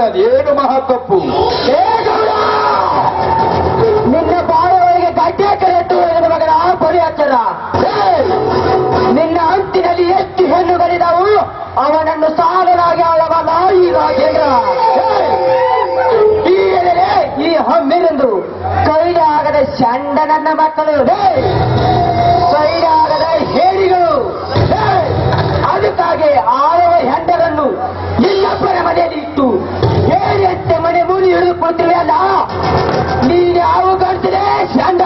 ಹೋದರೆ ಅದೇನು ಮಹಾ ತಪ್ಪು ನಿನ್ನ ಬಾಳವರಿಗೆ ಗಡ್ಡೆ ಕರೆಟ್ಟು ಮಗನ ಪರಿ ಹಚ್ಚದ. ನಿನ್ನ ಅಂತಿನಲ್ಲಿ ಎಷ್ಟು ಹೆಣ್ಣುಗಳಿದಾವು ಅವನನ್ನು ಸಾಲನಾಗಿ ಆಳವ ನಾಯಿ ರಾಜೇಂದ್ರ. ಈ ಹಮ್ಮಿನಂದು ಕೈಲಾಗದ ಚಂಡ ನನ್ನ ಮಕ್ಕಳು! ಕೈಲಾಗದ ಹೇಡಿಗಳು ಲೇ! ಅದಕ್ಕಾಗಿ ಆಳುವ ನೀನು ಯಾವ ಗಂಟಲೇ ಚಂಡ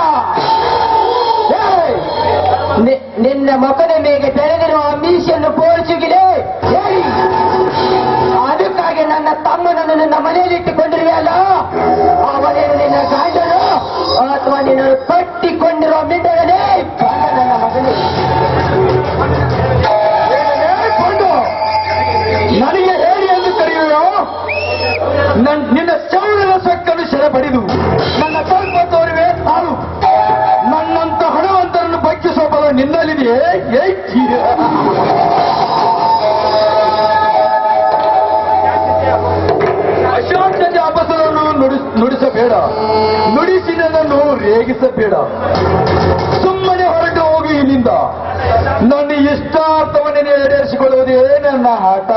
ನಿ- ನಿನ್ನ ಮಗನ ಮೇಲೆ ಬೆಳೆದಿರುವ ಮೀಸೆಯನ್ನು ಪೋಲಿಸುಗಿಲೆ ಹೇಳಿ ಅದಕ್ಕಾಗಿ ನನ್ನ ತಮ್ಮನನ್ನು ನಿನ್ನ ಮನೆಯಲ್ಲಿ ಇಟ್ಟುಕೊಂಡಿರುವೆಯಲ್ಲ? ಅವನೇನು ನಿನ್ನ ಕಾಯ್ದನು ಅಥವಾ ನಿನ್ನ ಅಶಾಂತತೆ ಅಪಸರನ್ನು ನುಡಿ ನುಡಿಸಬೇಡ. ನುಡಿಸಿದನನ್ನು ರೇಗಿಸಬೇಡ. ಸುಮ್ಮನೆ ಹೊರಟು ಹೋಗಿ ಇಲ್ಲಿಂದ. ನನ್ನ ಇಷ್ಟಾರ್ಥವನ್ನು ನೆರವೇರಿಸಿಕೊಳ್ಳುವುದೇ ನನ್ನ ಆಟ.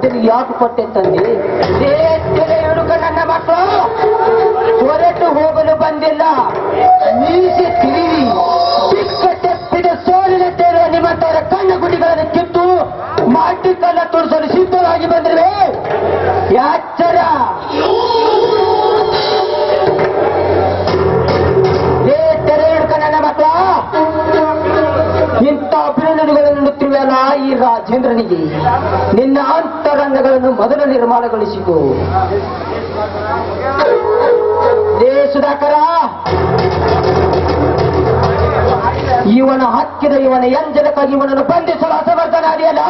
ಬುದ್ಧಿని ಯಾಕೆ ಕೊಟ್ಟೆ ತಂದೆ? ಹುಡುಗ ನನ್ನ ಮಕ್ಕಳು, ಹೊರಟು ಹೋಗಲು ಬಂದಿಲ್ಲ. ಮೀಸೆ ತಿರುವಿ ಚಿಕ್ಕ ಸೋಲಿನ ತೇರುವ ನಿಮ್ಮಂತರ ಕಣ್ಣ ಗುಡಿಗಳನ್ನು ಕಿತ್ತು, ಮಾಟಿ ಕಲ್ಲ ತೋರಿಸಲು ಸಿದ್ಧವಾಗಿ ಬಂದಿರುವೆ. ಯಾಚರ. ಇಂಥ ಈ ರಾಜೇಂದ್ರನಿಗೆ ನಿನ್ನ ಅಂತರಂಗಗಳನ್ನು ಮೊದಲು ನಿರ್ಮಾಣಗೊಳಿಸಿಕೊ. ಸುಧಾಕರ! ಇವನ ಹಕ್ಕಿದ ಇವನ ಎಂಜನಕ ಇವನನ್ನು ಬಂಧಿಸಲು ಅಸಮರ್ಥನಾದಿಯಲ್ಲ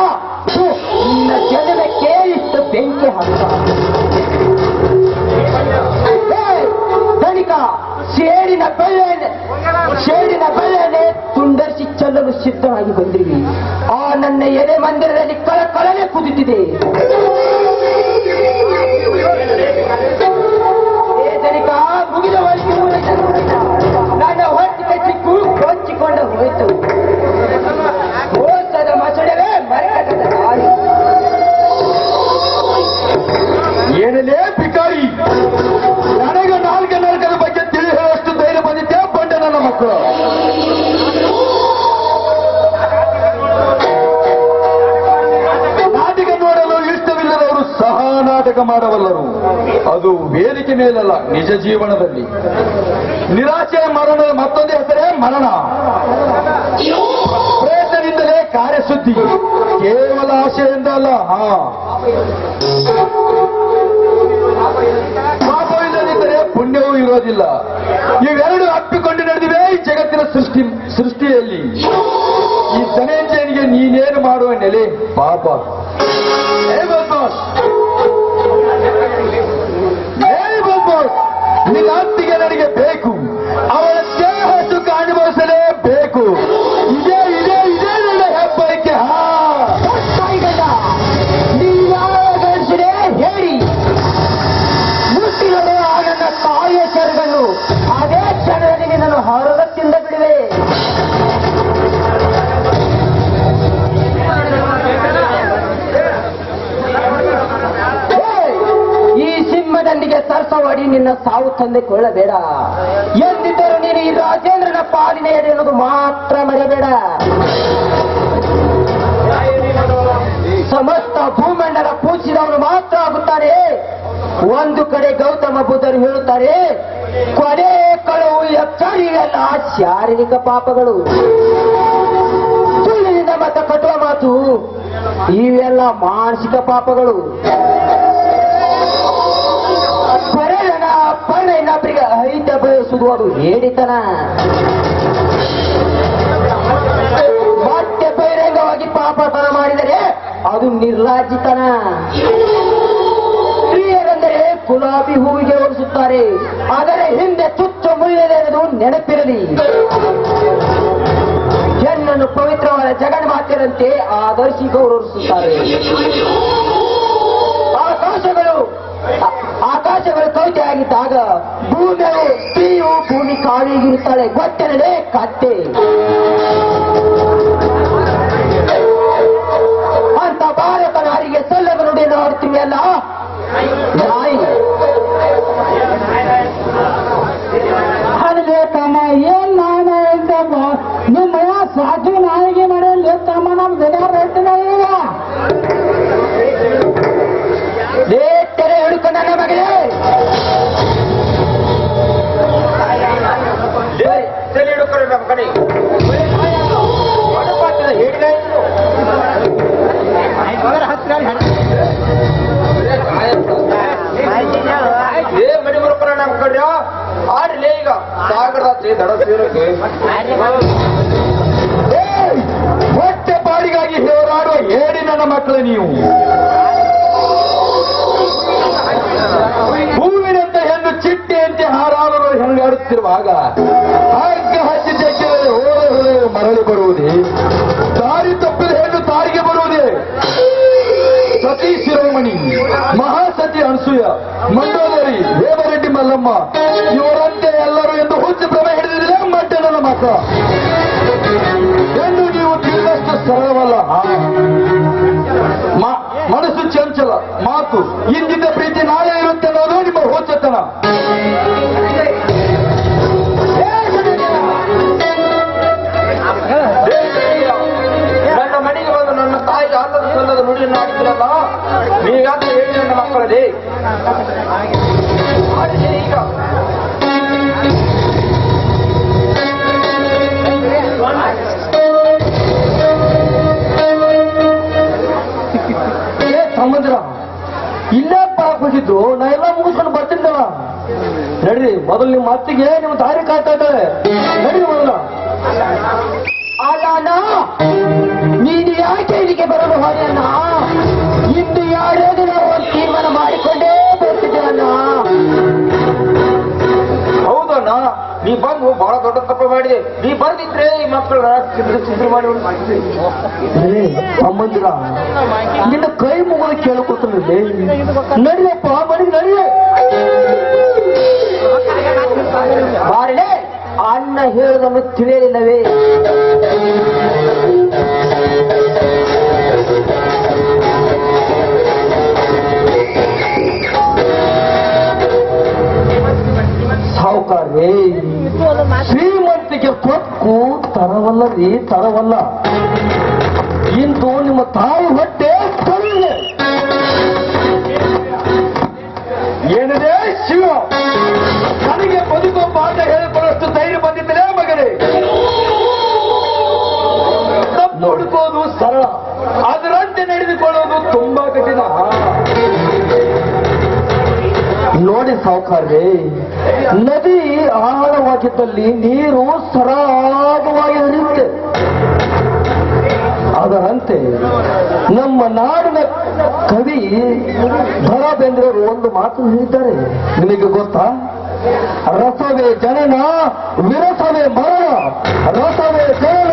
ನಿನ್ನ ಜನಕ್ಕೆ ಇಷ್ಟು ಬೆಂಕಿ ಹಾಕ ಧನಿಕ ಸೇಡಿನ ಬೆಳ್ಳೆನೆ ಸೇಡಿನ ಚೆಲ್ಲಲು ಸಿದ್ಧವಾಗಿ ಬಂದಿರಿ. ಆ ನನ್ನ ಎದೆ ಮಂದಿರದಲ್ಲಿ ಕಳಕಳನೆ ಕುದಿತಿದೆ. ಮುಗಿದ ವರೆಗೆ ನನ್ನ ಹೊತ್ತಿಗೆ ಚಿಕ್ಕು ಕೊಚ್ಚಿಕೊಂಡು ಹೋಯಿತು. ಮಾಡಬಲ್ಲರು ಅದು ವೇದಿಕೆ ಮೇಲಲ್ಲ, ನಿಜ ಜೀವನದಲ್ಲಿ. ನಿರಾಶೆ, ಮರಣ, ಮತ್ತೊಂದು ಹೆಸರೇ ಮರಣ. ಪ್ರಯತ್ನದಿಂದಲೇ ಕಾರ್ಯಸುದ್ದಿ ಕೇವಲ ಆಶೆಯಿಂದ ಅಲ್ಲ, ಹಾ. ಪಾಪವಿಲ್ಲದಿದ್ದರೆ ಪುಣ್ಯವೂ ಇರೋದಿಲ್ಲ ಇವೆರಡು ಅಪ್ಪಿಕೊಂಡು ನಡೆದಿವೆ ಈ ಜಗತ್ತಿನ ಸೃಷ್ಟಿ, ಸೃಷ್ಟಿಯಲ್ಲಿ. ಈ ಧನಂಜಯನಿಗೆ ನೀನೇನು ಮಾಡುವ ನೆಲೆ? ಪಾಪ. ನಿನ್ನ ಸಾವು ತಂದುಕೊಳ್ಳಬೇಡ ಎಂದಿದ್ದರೂ ನೀನು ಈ ರಾಜೇಂದ್ರನ ಪಾಲಿನ ಎಡೆಯುವುದು ಮಾತ್ರ ಮರೆಯಬೇಡ. ಸಮಸ್ತ ಭೂಮಂಡಲ ಪೂಜಿದವನು ಮಾತ್ರ ಆಗುತ್ತಾರೆ ಒಂದು ಕಡೆ ಗೌತಮ ಬುದ್ಧರು ಹೇಳುತ್ತಾರೆ, ಕೊನೆ ಕಳವು ಎಚ್ಚರಿಯಲ್ಲ ಶಾರೀರಿಕ ಪಾಪಗಳು. ಸುಳ್ಳಿನಿಂದ ಮತ ಕಟ್ಟುವ ಮಾತು, ಇವೆಲ್ಲ ಮಾನಸಿಕ ಪಾಪಗಳು. ಪರ್ಣ ಇನ್ನೊಬ್ಬರಿಗೆ ಐತ ಬಯಸುದು ಅದು ಹೇಳಿತನ ಮತ್ತೆ ಬಹಿರಂಗವಾಗಿ ಪಾಪತನ ಮಾಡಿದರೆ ಅದು ನಿರ್ಲಾಜಿತನ. ಸ್ತ್ರೀಯರೆಂದರೆ ಗುಲಾಬಿ ಹೂವಿಗೆ ಓಡಿಸುತ್ತಾರೆ ಆದರೆ ಹಿಂದೆ ತುಚ್ಚ ಮುಳ್ಳಿದೆಂದು ನೆನಪಿರಲಿ. ಹೆಣ್ಣನ್ನು ಪವಿತ್ರವಾದ ಜಗನ್ಮಾತೆಯರಂತೆ ಆದರ್ಶಿ ಗೌರವಿಸುತ್ತಾರೆ. ಕವಿತೆಯಾಗಿದ್ದಾಗ ಭೂಮಿಯು ಸ್ತ್ರೀಯು ಭೂಮಿ ಕಾಳಿಗಿರುತ್ತಾಳೆ ಗೊತ್ತಿರದೆ ಕತ್ತೆ. ಅಂತ ಭಾರತ ನಾರಿಗೆ ಸಲ್ಲದ ನುಡಿಯನ್ನು ನೋಡ್ತೀವಿ ಅಲ್ಲ ನಾಯಿ. ಏನ್ ನಾನು ಇದ್ದಪ್ಪ ನಿಮ್ಮ ಸಾಧು ನಾಯಿಗೆ ಮನೆಯಲ್ಲಿ ತಮ್ಮ ನಮ್ ಗಡಿಯಾರ ಏ ಮಡಿ ಬರಪ್ಪರ ನಮ್ಮ ಕಡ್ಯ. ಆಡ್ಲೇ ಈಗ. ಸಾಗರದಾತ್ರಿ ದಡ ಸೇರಕ್ಕೆ! ಹೊಟ್ಟೆ ಪಾಡಿಗಾಗಿ ಹೋರಾಡುವ ಹೇಳಿ ನನ್ನ ಮಕ್ಕಳು ನೀವು. ಮಂಡೋದರಿ ದೇವರೆಡ್ಡಿ ಮಲ್ಲಮ್ಮ, ಇವರಂತೆ ಎಲ್ಲರೂ ಎಂದು ಹುಚ್ಚು ಪ್ರಭೆ ಹಿಡಿದಿದೆ ಮತ್ತೆ ನನ್ನ ಮಕ್ಕ ಎಂದು ನೀವು ತಿಳಿದಷ್ಟು ಸರಳವಲ್ಲ. ಮನಸ್ಸು ಚಂಚಲ, ಮಾತು. ಏ ಸಮುದ್ರ ಇಲ್ಲೇ ಪಾಕ್ ಹೋಗಿದ್ದು ನಾ ಎಲ್ಲ ಮುಗಿಸ್ಕೊಂಡು ಬರ್ತಿದ್ದಲ್ಲ ನಡ್ರಿ ಮೊದಲು ನಿಮ್ಮ ಅತ್ತಿಗೆ ನಿಮ್ಮ ದಾರಿ ಕಾಯ್ತಾ ಇದ್ದಾಳೆ. ನಡಿ ಮೊದಲ ಅಲ್ಲ ನೀ ಬಂದು ಬಹಳ ದೊಡ್ಡ ತಪ್ಪು ಮಾಡಿದೆ. ನೀ ಬಂದಿದ್ರೆ ಈ ಮಕ್ಕಳ ಸಿದ್ರು ಸಿದ್ರು ಮಾಡಿ ಅಮ್ಮಂದಿರ ನಿನ್ನ ಕೈ ಮುಗಿದು ಕೇಳಿಕೊಡ್ತಾನೆ ನಡಿಯಪ್ಪ ಮನೆಗೆ ನಡಿಯೇ. ಬಾರಲೇ ಅಣ್ಣ ಹೇಳೋದನ್ನು ತಿಳಿಯಲಿಲ್ಲವೇ? ತರವಲ್ಲದಿ, ತರವಲ್ಲ. ತರವಲ್ಲ ಇಂದು ನಿಮ್ಮ ತಾಯಿ ಹೊಟ್ಟೆ ಏನಿದೆ? ಶಿವ. ನನಗೆ ಬದುಕೋ ಪಾಠ ಹೇಳಿಕೊಳ್ಳಷ್ಟು ಧೈರ್ಯ ಬಂದಿದ್ದರೆ ಮಗನೇ. ತಪ್ಪು ಸರಳ. ಅದರಂತೆ ನಡೆದುಕೊಳ್ಳೋದು ತುಂಬಾ ಕಠಿಣ. ನೋಡಿ ಸಾವುಕಾರ್ರಿ, ನದಿ ಆಳವಾಗಿದ್ದಲ್ಲಿ ನೀರು ಸರಾಗವಾಗಿ ಹರಿಯುತ್ತೆ ಅದರಂತೆ ನಮ್ಮ ನಾಡಿನ ಕವಿ ಭರ ಒಂದು ಮಾತು ಹೇಳಿದ್ದಾರೆ. ನಿಮಗೆ ಗೊತ್ತಾ? ರಸವೇ ಜನನ, ವಿರಸವೇ ಮರಣ, ರಸವೇ ಜನನ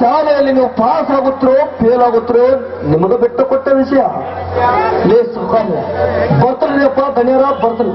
ಶಾಲೆಯಲ್ಲಿ ನೀವು ಪಾಸ್ ಆಗುತ್ತೋ ಫೇಲ್ ಆಗುತ್ತೋ ನಿಮಗೆ ಬಿಟ್ಟು ಕೊಟ್ಟ ವಿಷಯ ಬರ್ತಾರೆ ಬರ್ತೀನಿ